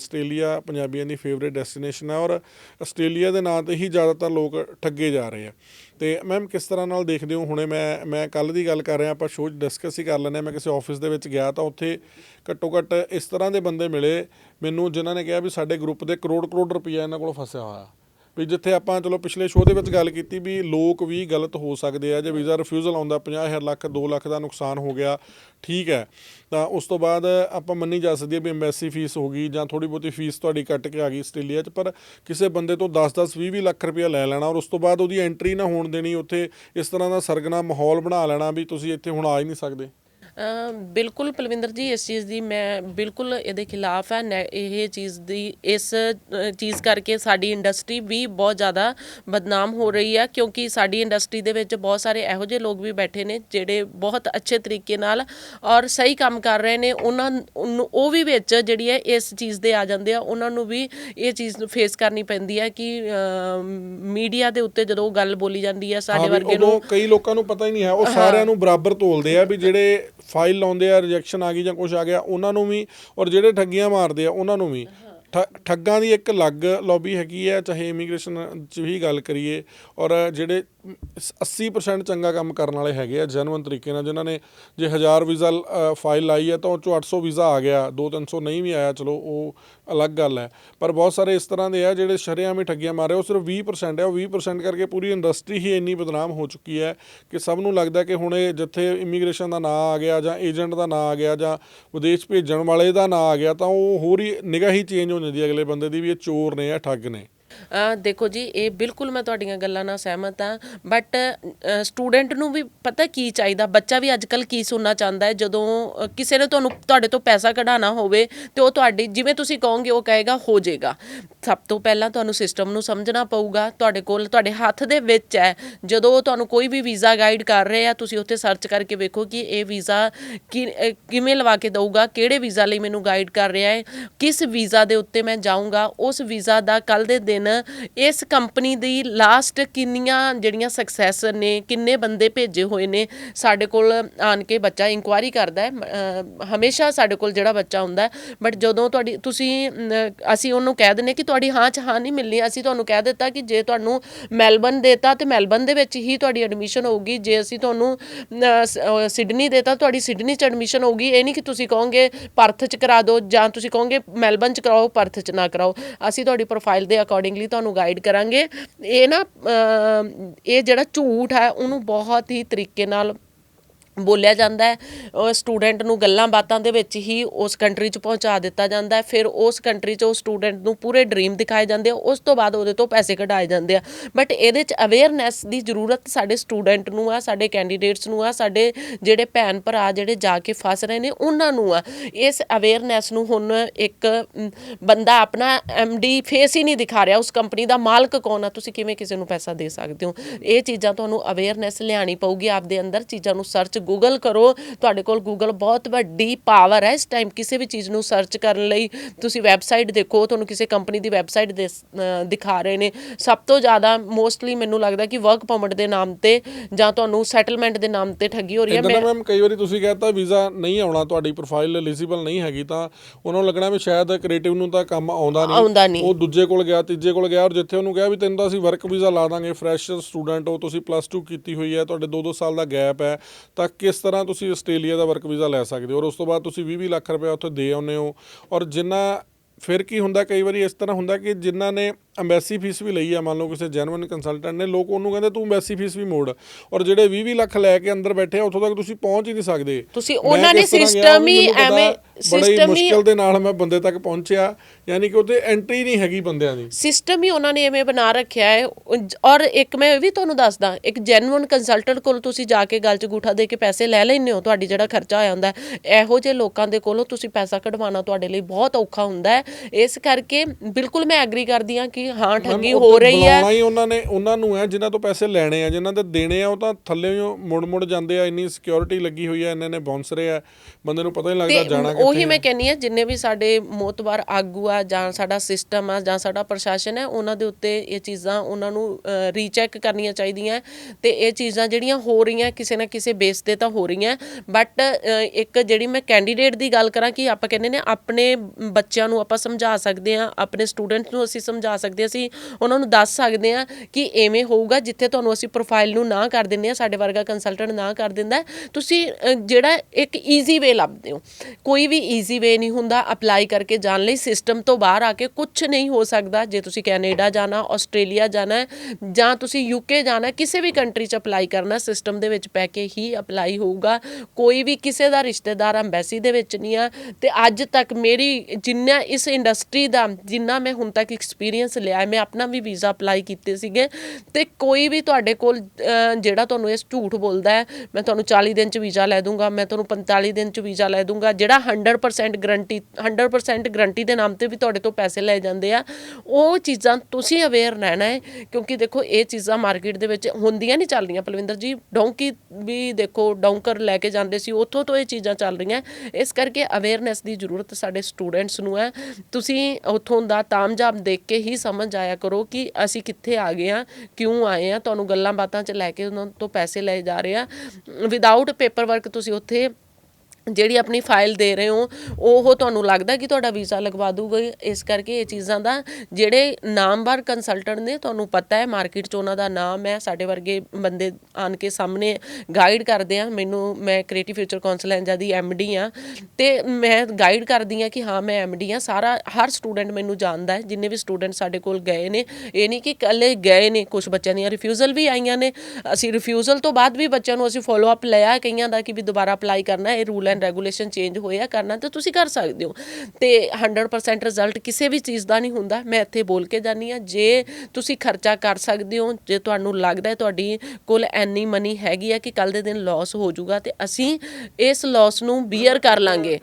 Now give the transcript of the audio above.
Australia ਪੰਜਾਬੀਆਂ ਦੀ favourite destination ਹੈ ਔਰ ਆਸਟ੍ਰੇਲੀਆ ਦੇ ਨਾਂ ਤੇ ਹੀ ਜ਼ਿਆਦਾਤਰ ਲੋਕ ਠੱਗੇ ਜਾ ਰਹੇ ਆ। ਤੇ ਮੈਮ ਕਿਸ ਤਰ੍ਹਾਂ ਨਾਲ ਦੇਖਦੇ ਹੋ? ਹੁਣੇ ਮੈਂ ਮੈਂ ਕੱਲ ਦੀ ਗੱਲ ਕਰ ਰਿਹਾ, ਆਪਾਂ ਸ਼ੋਅ 'ਚ ਡਿਸਕਸ ਹੀ ਕਰ ਲੈਂਦੇ ਹਾਂ। ਮੈਂ ਕਿਸੇ ਆਫਿਸ ਦੇ ਵਿੱਚ ਗਿਆ ਤਾਂ ਉੱਥੇ ਘੱਟੋ ਘੱਟ ਇਸ ਤਰ੍ਹਾਂ ਦੇ ਬੰਦੇ ਮਿਲੇ ਮੈਨੂੰ, ਜਿਨ੍ਹਾਂ ਨੇ ਕਿਹਾ ਵੀ ਸਾਡੇ ਗਰੁੱਪ ਦੇ ਕਰੋੜ ਕਰੋੜ ਰੁਪਈਆ ਇਹਨਾਂ ਕੋਲ ਫਸਿਆ ਹੋਇਆ। ਵੀ ਜਿੱਥੇ ਆਪਾਂ ਚਲੋ ਪਿਛਲੇ ਸ਼ੋਅ ਦੇ ਵਿੱਚ ਗੱਲ ਕੀਤੀ ਵੀ ਲੋਕ ਵੀ ਗਲਤ ਹੋ ਸਕਦੇ ਆ, ਜੇ ਵੀਜ਼ਾ ਰਿਫਿਊਜ਼ਲ ਆਉਂਦਾ 50000 ਲੱਖ 2 ਲੱਖ ਦਾ ਨੁਕਸਾਨ ਹੋ ਗਿਆ, ਠੀਕ ਹੈ। ਤਾਂ ਉਸ ਤੋਂ ਬਾਅਦ ਆਪਾਂ ਮੰਨੀ ਜਾ ਸਕਦੀ ਹੈ ਵੀ ਐਮਬੈਸੀ ਫੀਸ ਹੋ ਗਈ ਜਾਂ ਥੋੜੀ ਬਹੁਤੀ ਫੀਸ ਤੁਹਾਡੀ ਕੱਟ ਕੇ ਆ ਗਈ ਆਸਟ੍ਰੇਲੀਆ 'ਚ, ਪਰ ਕਿਸੇ ਬੰਦੇ ਤੋਂ 10-10 20-20 ਲੱਖ ਰੁਪਇਆ ਲੈ ਲੈਣਾ ਔਰ ਉਸ ਤੋਂ ਬਾਅਦ ਉਹਦੀ ਐਂਟਰੀ ਨਾ ਹੋਣ ਦੇਣੀ, ਉੱਥੇ ਇਸ ਤਰ੍ਹਾਂ ਦਾ ਸਰਗਨਾ ਮਾਹੌਲ ਬਣਾ ਲੈਣਾ ਵੀ ਤੁਸੀਂ ਇੱਥੇ ਹੁਣ ਆ ਹੀ ਨਹੀਂ ਸਕਦੇ। ਬਿਲਕੁਲ ਪਲਵਿੰਦਰ ਜੀ ਇਸ ਚੀਜ਼ ਦੀ ਮੈਂ ਬਿਲਕੁਲ ਇਹਦੇ ਖਿਲਾਫ ਹੈ। ਇਹ ਚੀਜ਼ ਦੀ ਇਸ ਚੀਜ਼ ਕਰਕੇ ਸਾਡੀ ਇੰਡਸਟਰੀ ਵੀ ਬਹੁਤ ਜ਼ਿਆਦਾ ਬਦਨਾਮ ਹੋ ਰਹੀ ਹੈ ਕਿਉਂਕਿ ਸਾਡੀ ਇੰਡਸਟਰੀ ਦੇ ਵਿੱਚ ਬਹੁਤ ਸਾਰੇ ਇਹੋ ਜਿਹੇ ਲੋਕ ਵੀ ਬੈਠੇ ਨੇ ਜਿਹੜੇ ਬਹੁਤ ਅੱਛੇ ਤਰੀਕੇ ਨਾਲ ਔਰ ਸਹੀ ਕੰਮ ਕਰ ਰਹੇ ਨੇ। ਉਹਨਾਂ ਉਹ ਵੀ ਵਿੱਚ ਜਿਹੜੀ ਹੈ ਇਸ ਚੀਜ਼ ਦੇ ਆ ਜਾਂਦੇ ਆ। ਉਹਨਾਂ ਨੂੰ ਵੀ ਇਹ ਚੀਜ਼ ਨੂੰ ਫੇਸ ਕਰਨੀ ਪੈਂਦੀ ਹੈ ਕਿ ਮੀਡੀਆ ਦੇ ਉੱਤੇ ਜਦੋਂ ਗੱਲ ਬੋਲੀ ਜਾਂਦੀ ਹੈ ਸਾਡੇ ਵਰਗੇ ਨੂੰ ਕਈ ਲੋਕਾਂ ਨੂੰ ਪਤਾ ਹੀ ਨਹੀਂ ਹੈ ਉਹ ਸਾਰਿਆਂ ਨੂੰ ਬਰਾਬਰ ਤੋਲਦੇ ਆ ਵੀ ਜਿਹੜੇ ਫਾਈਲ ਲਾਉਂਦੇ ਆ ਰਿਜੈਕਸ਼ਨ ਆ ਗਈ ਜਾਂ ਕੁਝ ਆ ਗਿਆ, ਉਹਨਾਂ ਨੂੰ ਵੀ, ਔਰ ਜਿਹੜੇ ਠੱਗੀਆਂ ਮਾਰਦੇ ਆ, ਉਹਨਾਂ ਨੂੰ ਵੀ। ਠੱਗਾਂ ਦੀ ਇੱਕ ਅਲੱਗ ਲੌਬੀ ਹੈਗੀ ਹੈ, ਚਾਹੇ ਇਮੀਗ੍ਰੇਸ਼ਨ 'ਚ ਵੀ ਗੱਲ ਕਰੀਏ ਔਰ ਜਿਹੜੇ 80% ਚੰਗਾ ਕੰਮ ਕਰਨ ਵਾਲੇ ਹੈਗੇ ਆ ਜੈਨੂਇਨ ਤਰੀਕੇ ਨਾਲ ਜਿਨ੍ਹਾਂ ਨੇ ਜੇ 1000 ਵੀਜ਼ਾ ਫਾਈਲ ਲਾਈ ਹੈ ਤਾਂ ਉਹ 'ਚੋਂ 800 ਵੀਜ਼ਾ ਆ ਗਿਆ 2-300 ਨਹੀਂ ਵੀ ਆਇਆ, ਚਲੋ ਉਹ ਅਲੱਗ ਗੱਲ ਹੈ। ਪਰ ਬਹੁਤ ਸਾਰੇ ਇਸ ਤਰ੍ਹਾਂ ਦੇ ਆ ਜਿਹੜੇ ਸ਼ਰੇਆਮ ਹੀ ਠੱਗੀਆਂ ਮਾਰੇ ਉਹ ਸਿਰਫ 20% ਹੈ, ਉਹ 20% ਕਰਕੇ ਪੂਰੀ ਇੰਡਸਟਰੀ ਹੀ ਇੰਨੀ ਬਦਨਾਮ ਹੋ ਚੁੱਕੀ ਹੈ ਕਿ ਸਭ ਨੂੰ ਲੱਗਦਾ ਕਿ ਹੁਣ ਇਹ ਜਿੱਥੇ ਇਮੀਗ੍ਰੇਸ਼ਨ ਦਾ ਨਾਂ ਆ ਗਿਆ ਜਾਂ ਏਜੰਟ ਦਾ ਨਾਂ ਆ ਗਿਆ ਜਾਂ ਵਿਦੇਸ਼ ਭੇਜਣ ਵਾਲੇ ਦਾ ਨਾਂ ਆ ਗਿਆ ਤਾਂ ਉਹ ਹੋਰ ਹੀ ਨਿਗਾਹ ਹੀ ਚੇਂਜ ਹੋ ਜਾਂਦੀ ਹੈ ਅਗਲੇ ਬੰਦੇ ਦੀ ਵੀ ਇਹ ਚੋਰ ਨੇ ਇਹ ਠੱਗ ਨੇ। ਦੇਖੋ ਜੀ, ਇਹ ਬਿਲਕੁਲ ਮੈਂ ਤੁਹਾਡੀਆਂ ਗੱਲਾਂ ਨਾਲ ਸਹਿਮਤ ਹਾਂ। ਬਟ ਸਟੂਡੈਂਟ ਨੂੰ ਵੀ ਪਤਾ ਕੀ ਚਾਹੀਦਾ? ਬੱਚਾ ਵੀ ਅੱਜਕੱਲ ਕੀ ਸੁਣਨਾ ਚਾਹੁੰਦਾ ਹੈ? ਜਦੋਂ ਕਿਸੇ ਨੇ ਤੁਹਾਨੂੰ, ਤੁਹਾਡੇ ਤੋਂ ਪੈਸਾ ਕਢਾਉਣਾ ਹੋਵੇ, ਤੇ ਉਹ ਤੁਹਾਡੀ, ਜਿਵੇਂ ਤੁਸੀਂ ਕਹੋਗੇ, ਉਹ ਕਹੇਗਾ, ਹੋ ਜਾਏਗਾ। ਸਭ ਤੋਂ ਪਹਿਲਾਂ ਤੁਹਾਨੂੰ ਸਿਸਟਮ ਨੂੰ ਸਮਝਣਾ ਪਊਗਾ। ਤੁਹਾਡੇ ਕੋਲ, ਤੁਹਾਡੇ ਹੱਥ ਦੇ ਵਿੱਚ ਹੈ। ਜਦੋਂ ਤੁਹਾਨੂੰ ਕੋਈ ਵੀ ਵੀਜ਼ਾ ਗਾਈਡ ਕਰ ਰਹੇ ਆ ਤੁਸੀਂ ਉੱਥੇ ਸਰਚ ਕਰਕੇ ਵੇਖੋ ਕਿ ਇਹ ਵੀਜ਼ਾ ਕਿ- ਕਿਵੇਂ ਲਵਾ ਕੇ ਦਊਗਾ, ਕਿਹੜੇ ਵੀਜ਼ਾ ਲਈ ਮੈਨੂੰ ਗਾਈਡ ਕਰ ਰਿਹਾ ਹੈ, ਕਿਸ ਵੀਜ਼ਾ ਦੇ ਉੱਤੇ ਮੈਂ ਜਾਊਂਗਾ। ਉਸ ਵੀਜ਼ਾ ਦਾ ਕੱਲ ਦੇ ਦਿਨ ਇਸ ਕੰਪਨੀ ਦੀ ਲਾਸਟ ਕਿੰਨੀਆਂ ਜਿਹੜੀਆਂ ਸਕਸੈਸ ਨੇ, ਕਿੰਨੇ ਬੰਦੇ ਭੇਜੇ ਹੋਏ ਨੇ, ਸਾਡੇ ਕੋਲ ਆਣ ਕੇ ਬੱਚਾ ਇਨਕੁਆਇਰੀ ਕਰਦਾ ਹੈ। ਹਮੇਸ਼ਾ ਸਾਡੇ ਕੋਲ ਜਿਹੜਾ ਬੱਚਾ ਹੁੰਦਾ ਬਟ ਜਦੋਂ ਤੁਹਾਡੀ, ਤੁਸੀਂ ਅਸੀਂ ਉਹਨੂੰ ਕਹਿ ਦਿੰਨੇ ਕਿ ਤੁਹਾਡੀ ਹਾਂ ਚ ਹਾਂ ਨਹੀਂ ਮਿਲਣੀ, ਅਸੀਂ ਤੁਹਾਨੂੰ ਕਹਿ ਦਿੱਤਾ ਕਿ ਜੇ ਤੁਹਾਨੂੰ ਮੈਲਬਨ ਦੇਤਾ ਤੇ ਮੈਲਬਨ ਦੇ ਵਿੱਚ ਹੀ ਤੁਹਾਡੀ ਐਡਮਿਸ਼ਨ ਹੋਊਗੀ। ਜੇ ਅਸੀਂ ਤੁਹਾਨੂੰ ਸਿਡਨੀ ਦੇਤਾ, ਤੁਹਾਡੀ ਸਿਡਨੀ ਚ ਐਡਮਿਸ਼ਨ ਹੋਊਗੀ। ਇਹ ਨਹੀਂ ਕਿ ਤੁਸੀਂ ਕਹੋਗੇ ਪਰਥ ਚ ਕਰਾ ਦਿਓ ਜਾਂ ਤੁਸੀਂ ਕਹੋਗੇ ਮੈਲਬਨ ਚ ਕਰਾਓ, ਪਰਥ ਚ ਨਾ ਕਰਾਓ। ਅਸੀਂ ਤੁਹਾਡੀ ਪ੍ਰੋਫਾਈਲ ਦੇ ਅਕੋਰਡਿੰਗਲੀ ਤੁਹਾਨੂੰ ਗਾਈਡ ਕਰਾਂਗੇ। ਇਹ ਨਾ ਇਹ ਜਿਹੜਾ ਝੂਠ ਹੈ, ਉਹਨੂੰ ਬਹੁਤ ਹੀ ਤਰੀਕੇ ਨਾਲ ਬੋਲਿਆ ਜਾਂਦਾ ਹੈ, ਉਹ ਸਟੂਡੈਂਟ ਨੂੰ ਗੱਲਾਂ ਬਾਤਾਂ ਦੇ ਵਿੱਚ ਹੀ ਉਸ ਕੰਟਰੀ 'ਚ ਪਹੁੰਚਾ ਦਿੱਤਾ ਜਾਂਦਾ ਹੈ, ਫਿਰ ਉਸ ਕੰਟਰੀ 'ਚ ਉਹ ਸਟੂਡੈਂਟ ਨੂੰ ਪੂਰੇ ਡ੍ਰੀਮ ਦਿਖਾਏ ਜਾਂਦੇ ਆ, ਉਸ ਤੋਂ ਬਾਅਦ ਉਹਦੇ ਤੋਂ ਪੈਸੇ ਕਢਾਏ ਜਾਂਦੇ ਆ। ਬਟ ਇਹਦੇ 'ਚ ਅਵੇਅਰਨੈਸ ਦੀ ਜ਼ਰੂਰਤ ਸਾਡੇ ਸਟੂਡੈਂਟ ਨੂੰ ਆ, ਸਾਡੇ ਕੈਂਡੀਡੇਟਸ ਨੂੰ ਆ, ਸਾਡੇ ਜਿਹੜੇ ਭੈਣ ਭਰਾ ਜਿਹੜੇ ਜਾ ਕੇ ਫਸ ਰਹੇ ਨੇ, ਉਹਨਾਂ ਨੂੰ ਆ। ਇਸ ਅਵੇਅਰਨੈਸ ਨੂੰ ਹੁਣ ਇੱਕ ਬੰਦਾ ਆਪਣਾ ਡੀ ਫੇਸ ਹੀ ਨਹੀਂ ਦਿਖਾ ਰਿਹਾ, ਉਸ ਕੰਪਨੀ ਦਾ ਮਾਲਕ ਕੌਣ ਆ? ਤੁਸੀਂ ਕਿਵੇਂ ਕਿਸੇ ਨੂੰ ਪੈਸਾ ਦੇ ਸਕਦੇ ਹੋ? ਇਹ ਚੀਜ਼ਾਂ ਤੁਹਾਨੂੰ ਅਵੇਅਰਨੈਸ ਲਿਆਣੀ ਪਊਗੀ, ਆਪਦੇ ਅੰਦਰ ਚੀਜ਼ਾਂ ਨੂੰ ਸਰਚ ਗੂਗਲ ਕਰੋ। ਤੁਹਾਡੇ ਕੋਲ ਗੂਗਲ ਬਹੁਤ ਵੱਡੀ ਪਾਵਰ ਹੈ। ਇਸ ਟਾਈਮ ਕਿਸੇ ਵੀ ਚੀਜ਼ ਨੂੰ ਸਰਚ ਕਰਨ ਲਈ ਤੁਸੀਂ ਵੈਬਸਾਈਟ ਦੇਖੋ। ਤੁਹਾਨੂੰ ਕਿਸੇ ਕੰਪਨੀ ਦੀ ਵੈਬਸਾਈਟ ਦਿਖਾ ਰਹੇ ਨੇ। ਸਭ ਤੋਂ ਜ਼ਿਆਦਾ ਮੋਸਟਲੀ ਮੈਨੂੰ ਲੱਗਦਾ ਕਿ ਵਰਕ ਪਰਮਿਟ ਦੇ ਨਾਮ ਤੇ ਜਾਂ ਤੁਹਾਨੂੰ ਸੈਟਲਮੈਂਟ ਦੇ ਨਾਮ ਤੇ ਠੱਗੀ ਹੋ ਰਹੀ ਹੈ। ਮੈਂ ਮੈਮ ਕਈ ਵਾਰੀ ਤੁਸੀਂ ਕਹਿੰਦਾ ਵੀਜ਼ਾ ਨਹੀਂ ਆਉਣਾ ਤੁਹਾਡੀ ਪ੍ਰੋਫਾਈਲ ਐਲੀਜੀਬਲ ਨਹੀਂ ਹੈਗੀ ਤਾਂ ਉਹਨਾਂ ਨੂੰ ਲੱਗਣਾ ਵੀ ਸ਼ਾਇਦ ਕ੍ਰੀਏਟਿਵ ਨੂੰ ਤਾਂ ਕੰਮ ਆਉਂਦਾ ਨਹੀਂ। ਉਹ ਦੂਜੇ ਕੋਲ ਗਿਆ ਤੀਜੇ ਕੋਲ ਗਿਆ ਔਰ ਜਿੱਥੇ ਉਹਨੂੰ ਕਿਹਾ ਵੀ ਤੈਨੂੰ ਤਾਂ ਅਸੀਂ ਵਰਕ ਵੀਜ਼ਾ ਲਾ ਦਾਂਗੇ ਫਰੈਸ਼ ਸਟੂਡੈਂਟ ਹੋ ਤੁਸੀਂ ਪਲੱਸ 2 ਕੀਤੀ ਹੋਈ ਹੈ ਤੁਹਾਡੇ 2-2 ਸਾਲ ਦਾ ਗੈਪ ਹੈ ਤਾਂ ਕਿਸ ਤਰ੍ਹਾਂ ਤੁਸੀਂ ਆਸਟ੍ਰੇਲੀਆ ਦਾ ਵਰਕ ਵੀਜ਼ਾ ਲੈ ਸਕਦੇ ਹੋ ਔਰ ਉਸ ਤੋਂ ਬਾਅਦ ਤੁਸੀਂ 20-20 ਲੱਖ ਰੁਪਏ ਉੱਥੇ ਦੇ ਆਉਂਦੇ ਹੋ ਔਰ ਜਿੰਨਾ ਫਿਰ ਕੀ ਹੁੰਦਾ ਕਈ ਵਾਰੀ ਇਸ ਤਰ੍ਹਾਂ ਹੁੰਦਾ ਕਿ ਜਿਨ੍ਹਾਂ ਨੇ ਐਮਬੈਸੀ ਫੀਸ ਵੀ ਲਈ ਆ ਮੰਨ ਲਓ ਕਿਸੇ ਜੈਨੂਇਨ ਕੰਸਲਟੈਂਟ ਨੇ ਲੋਕ ਉਹਨੂੰ ਕਹਿੰਦੇ ਤੂੰ ਐਮਬੈਸੀ ਫੀਸ ਵੀ ਮੋੜ ਔਰ ਜਿਹੜੇ 20-20 ਲੱਖ ਲੈ ਕੇ ਅੰਦਰ ਬੈਠੇ ਆ ਉੱਥੋਂ ਤੱਕ ਤੁਸੀਂ ਪਹੁੰਚ ਹੀ ਨਹੀਂ ਸਕਦੇ ਤੁਸੀਂ ਉਹਨਾਂ ਨੇ system ਹੀ ਐਵੇਂ- system ਹੀ- ਮੁਸ਼ਕਿਲ ਦੇ ਨਾਲ ਮੈਂ ਬੰਦੇ ਤੱਕ ਪਹੁੰਚਿਆ ਯਾਨੀ ਕਿ ਉੱਥੇ ਐਂਟਰੀ ਨਹੀਂ ਹੈਗੀ ਬੰਦਿਆਂ ਦੀ ਸਿਸਟਮ ਹੀ ਉਹਨਾਂ ਨੇ ਐਵੇਂ ਬਣਾ ਰੱਖਿਆ ਹੈ ਔਰ ਇੱਕ ਮੈਂ ਇਹ ਵੀ ਤੁਹਾਨੂੰ ਦੱਸਦਾ ਇੱਕ ਜੈਨੂਇਨ ਕੰਸਲਟੈਂਟ ਕੋਲ ਤੁਸੀਂ ਜਾ ਕੇ ਗੱਲ 'ਚ ਗੂਠਾ ਦੇ ਕੇ ਪੈਸੇ ਲੈ ਲੈਂਦੇ ਹੋ ਤੁਹਾਡੀ ਜਿਹੜਾ ਖਰਚਾ ਹੋਇਆ ਹੁੰਦਾ। ਇਹੋ ਜਿਹੇ ਲੋਕਾਂ ਦੇ ਕੋਲੋਂ ਤੁਸੀਂ ਪੈਸਾ ਕਢਵਾਉਣਾ ਤੁਹਾਡੇ ਲਈ ਬਹੁਤ ਔਖਾ ਹੁੰਦਾ ਹੈ ਇਸ ਕਰਕੇ ਬਿਲਕੁਲ ਮੈਂ ਐਗਰੀ ਕਰਦੀ ਹਾਂ ਕਿ ਹਾਂ ਠੱਗੀ ਹੋ ਰਹੀ ਹੈ ਬੁਲਾਉਣਾ ਹੀ ਉਹਨਾਂ ਨੇ ਉਹਨਾਂ ਨੂੰ ਹੈ ਜਿਨ੍ਹਾਂ ਤੋਂ ਪੈਸੇ ਲੈਣੇ ਆ ਜਿਨ੍ਹਾਂ ਦੇ ਦੇਣੇ ਆ ਉਹ ਤਾਂ ਥੱਲੇ ਮੁੜ ਮੁੜ ਜਾਂਦੇ ਆ ਇੰਨੀ ਸਿਕਿਉਰਿਟੀ ਲੱਗੀ ਹੋਈ ਆ ਇੰਨੇ ਨੇ ਬੌਂਸਰੇ ਆ ਬੰਦੇ ਨੂੰ ਪਤਾ ਹੀ ਨਹੀਂ ਲੱਗਦਾ ਜਾਣਾ ਤੇ ਉਹੀ ਕਿੱਥੇ ਮੈਂ ਕਹਿੰਨੀ ਆ ਜਿੰਨੇ ਵੀ ਸਾਡੇ ਮੋਤਬਾਰ ਆਗੂ ਆ ਜਾਂ ਸਾਡਾ ਸਿਸਟਮ ਆ ਜਾਂ ਸਾਡਾ ਪ੍ਰਸ਼ਾਸਨ ਹੈ ਉਹਨਾਂ ਦੇ ਉੱਤੇ ਇਹ ਚੀਜ਼ਾਂ ਉਹਨਾਂ ਨੂੰ ਰੀਚੈਕ ਕਰਨੀਆਂ ਚਾਹੀਦੀਆਂ। ਤੇ ਇਹ ਚੀਜ਼ਾਂ ਜਿਹੜੀਆਂ ਹੋ ਰਹੀਆਂ ਕਿਸੇ ਨਾ ਕਿਸੇ ਬੇਸ ਤੇ ਤਾਂ ਹੋ ਰਹੀਆਂ। ਬਟ ਇੱਕ ਜਿਹੜੀ ਮੈਂ ਕੈਂਡੀਡੇਟ ਦੀ ਗੱਲ ਕਰਾਂ ਕਿ ਆਪਾਂ ਕਹਿੰਦੇ ਨੇ ਆਪਣੇ ਬੱਚਿਆਂ ਨੂੰ ਆਪਾਂ ਆਪਾਂ ਸਮਝਾ ਸਕਦੇ ਹਾਂ, ਆਪਣੇ ਸਟੂਡੈਂਟਸ ਨੂੰ ਅਸੀਂ ਸਮਝਾ ਸਕਦੇ ਹਾਂ, ਅਸੀਂ ਉਹਨਾਂ ਨੂੰ ਦੱਸ ਸਕਦੇ ਹਾਂ ਕਿ ਐਵੇਂ ਹੋਊਗਾ ਜਿੱਥੇ ਤੁਹਾਨੂੰ ਅਸੀਂ ਪ੍ਰੋਫਾਈਲ ਨੂੰ ਨਾ ਕਰ ਦਿੰਦੇ ਆ ਸਾਡੇ ਵਰਗਾ ਕੰਸਲਟੈਂਟ ਨਾ ਕਰ ਦਿੰਦਾ। ਤੁਸੀਂ ਜਿਹੜਾ ਇੱਕ ਈਜ਼ੀ ਵੇ ਲੱਭਦੇ ਹੋ। ਕੋਈ ਵੀ ਈਜ਼ੀ ਵੇ ਨਹੀਂ ਹੁੰਦਾ ਅਪਲਾਈ ਕਰਕੇ ਜਾਣ ਲਈ ਸਿਸਟਮ ਤੋਂ ਬਾਹਰ ਆ ਕੇ ਕੁਝ ਨਹੀਂ ਹੋ ਸਕਦਾ। ਜੇ ਤੁਸੀਂ ਕੈਨੇਡਾ ਜਾਣਾ, ਆਸਟ੍ਰੇਲੀਆ ਜਾਣਾ, ਜਾਂ ਤੁਸੀਂ ਯੂਕੇ ਜਾਣਾ, ਕਿਸੇ ਵੀ ਕੰਟਰੀ 'ਚ ਅਪਲਾਈ ਕਰਨਾ ਸਿਸਟਮ ਦੇ ਵਿੱਚ ਪੈ ਕੇ ਹੀ ਅਪਲਾਈ ਹੋਊਗਾ। ਕੋਈ ਵੀ ਕਿਸੇ ਦਾ ਰਿਸ਼ਤੇਦਾਰ ਐਮਬੈਸੀ ਦੇ ਵਿੱਚ ਨਹੀਂ ਆ। ਤੇ ਅੱਜ ਤੱਕ ਮੇਰੀ ਜਿੰਨਾ ਇਸ ਇੰਡਸਟਰੀ ਦਾ ਜਿੰਨਾ ਮੈਂ ਹੁਣ ਤੱਕ ਐਕਸਪੀਰੀਅੰਸ ਲਿਆ, ਮੈਂ ਆਪਣਾ ਵੀ ਵੀਜ਼ਾ ਅਪਲਾਈ ਕੀਤੇ ਸੀਗੇ ਤੇ ਕੋਈ ਵੀ ਤੁਹਾਡੇ ਕੋਲ ਜਿਹੜਾ ਤੁਹਾਨੂੰ ਇਸ ਝੂਠ ਬੋਲਦਾ ਹੈ, ਮੈਂ ਤੁਹਾਨੂੰ 40 ਦਿਨ ਚ ਵੀਜ਼ਾ ਲੈ ਦੂੰਗਾ, ਮੈਂ ਤੁਹਾਨੂੰ 45 ਦਿਨ ਚ ਵੀਜ਼ਾ ਲੈ ਦੂੰਗਾ, ਜਿਹੜਾ 100% ਗਰੰਟੀ 100% ਗਰੰਟੀ ਦੇ ਨਾਮ ਤੇ ਵੀ ਤੁਹਾਡੇ ਤੋਂ ਪੈਸੇ ਲੈ ਜਾਂਦੇ ਆ, ਉਹ ਚੀਜ਼ਾਂ ਤੁਸੀਂ ਅਵੇਅਰ ਰਹਿਣਾ ਹੈ, ਕਿਉਂਕਿ ਦੇਖੋ ਇਹ ਚੀਜ਼ਾਂ ਮਾਰਕੀਟ ਦੇ ਵਿੱਚ ਹੁੰਦੀਆਂ ਨਹੀਂ ਚੱਲ ਰਹੀਆਂ ਪਲਵਿੰਦਰ ਜੀ, ਡੌਂਕੀ ਵੀ ਦੇਖੋ, ਡੌਂਕਰ ਲੈ ਕੇ ਜਾਂਦੇ ਸੀ, ਉੱਥੋਂ ਤੋਂ ਇਹ ਚੀਜ਼ਾਂ ਚੱਲ ਰਹੀਆਂ। ਇਸ ਕਰਕੇ ਅਵੇਅਰਨੈਸ ਦੀ ਜ਼ਰੂਰਤ ਸਾਡੇ ਸਟੂਡੈਂਟਸ ਨੂੰ ਹੈ ਤੁਸੀਂ ਉੱਥੋਂ ਦਾ ਤਾਮਝਾਮ ਦੇਖ ਕੇ ਹੀ ਸਮਝ ਆਇਆ ਕਰੋ ਕਿ ਅਸੀਂ ਕਿੱਥੇ ਆ ਗਏ ਆ ਕਿਉਂ ਆਏ ਆ ਤੁਹਾਨੂੰ ਗੱਲਾਂ ਬਾਤਾਂ 'ਚ ਲੈ ਕੇ ਉਹਨਾਂ ਤੋਂ ਪੈਸੇ ਲਏ ਜਾ ਰਹੇ ਆ। ਵਿਦਆਊਟ ਪੇਪਰ ਵਰਕ ਤੁਸੀਂ ਉੱਥੇ ਜਿਹੜੀ ਆਪਣੀ ਫਾਈਲ ਦੇ ਰਹੇ ਹੋ, ਉਹ ਤੁਹਾਨੂੰ ਲੱਗਦਾ ਕਿ ਤੁਹਾਡਾ ਵੀਜ਼ਾ ਲਗਵਾ ਦੂਗਾ। ਇਸ ਕਰਕੇ ਇਹ ਚੀਜ਼ਾਂ ਦਾ ਜਿਹੜੇ ਨਾਮਵਰ ਕੰਸਲਟੈਂਟ ਨੇ, ਤੁਹਾਨੂੰ ਪਤਾ ਹੈ ਮਾਰਕੀਟ 'ਚ ਉਹਨਾਂ ਦਾ ਨਾਮ ਹੈ। ਸਾਡੇ ਵਰਗੇ ਬੰਦੇ ਆਣ ਕੇ ਸਾਹਮਣੇ ਗਾਈਡ ਕਰਦੇ ਆ। ਮੈਨੂੰ, ਮੈਂ ਕ੍ਰੀਏਟਿਵ ਫਿਊਚਰ ਕਾਉਂਸਲ ਐਂਜਾ ਦੀ ਡੀ ਆ ਤੇ ਮੈਂ ਗਾਈਡ ਕਰਦੀ ਆ ਕਿ ਹਾਂ, ਮੈਂ ਡੀ ਆ ਸਾਰਾ, ਹਰ ਸਟੂਡੈਂਟ ਮੈਨੂੰ ਜਾਣਦਾ ਹੈ। ਜਿੰਨੇ ਵੀ ਸਟੂਡੈਂਟ ਸਾਡੇ ਕੋਲ ਗਏ ਨੇ, ਇਹ ਨਹੀਂ ਕਿ ਕੱਲੇ ਗਏ ਨੇ ਕੁਝ ਬੱਚਿਆਂ ਦੀਆਂ ਰਿਫਿਊਜ਼ਲ ਵੀ ਆਈਆਂ ਨੇ। ਅਸੀਂ ਰਿਫਿਊਜ਼ਲ ਤੋਂ ਬਾਅਦ ਵੀ ਬੱਚਿਆਂ ਨੂੰ ਅਸੀਂ ਫੋਲੋ ਅਪ ਲਿਆ ਕਈਆਂ ਦਾ ਕਿ ਵੀ ਦੁਬਾਰਾ ਅਪਲਾਈ ਕਰਨਾ ਇਹ ਰੂਲ ਐਂਡ ਰੈਗੂਲੇਸ਼ਨ ਚੇਂਜ ਹੋਇਆ ਕਰਨਾ ਤਾਂ ਤੁਸੀਂ ਕਰ ਸਕਦੇ ਹੋ। ਤੇ 100% ਰਿਜ਼ਲਟ ਕਿਸੇ ਵੀ ਚੀਜ਼ ਦਾ ਨਹੀਂ ਹੁੰਦਾ। ਮੈਂ ਇੱਥੇ ਬੋਲ ਕੇ ਜਾਨੀ ਆ ਜੇ ਤੁਸੀਂ ਖਰਚਾ ਕਰ ਸਕਦੇ ਹੋ, ਜੇ ਤੁਹਾਨੂੰ ਲੱਗਦਾ ਹੈ ਤੁਹਾਡੀ ਕੋਲ ਐਨੀ ਮਨੀ ਹੈਗੀ ਆ ਕਿ ਕੱਲ ਦੇ ਦਿਨ ਲਾਸ ਹੋ ਜਾਊਗਾ, ਤੇ ਅਸੀਂ ਇਸ ਲਾਸ ਨੂੰ ਬੀਅਰ ਕਰ ਲਾਂਗੇ।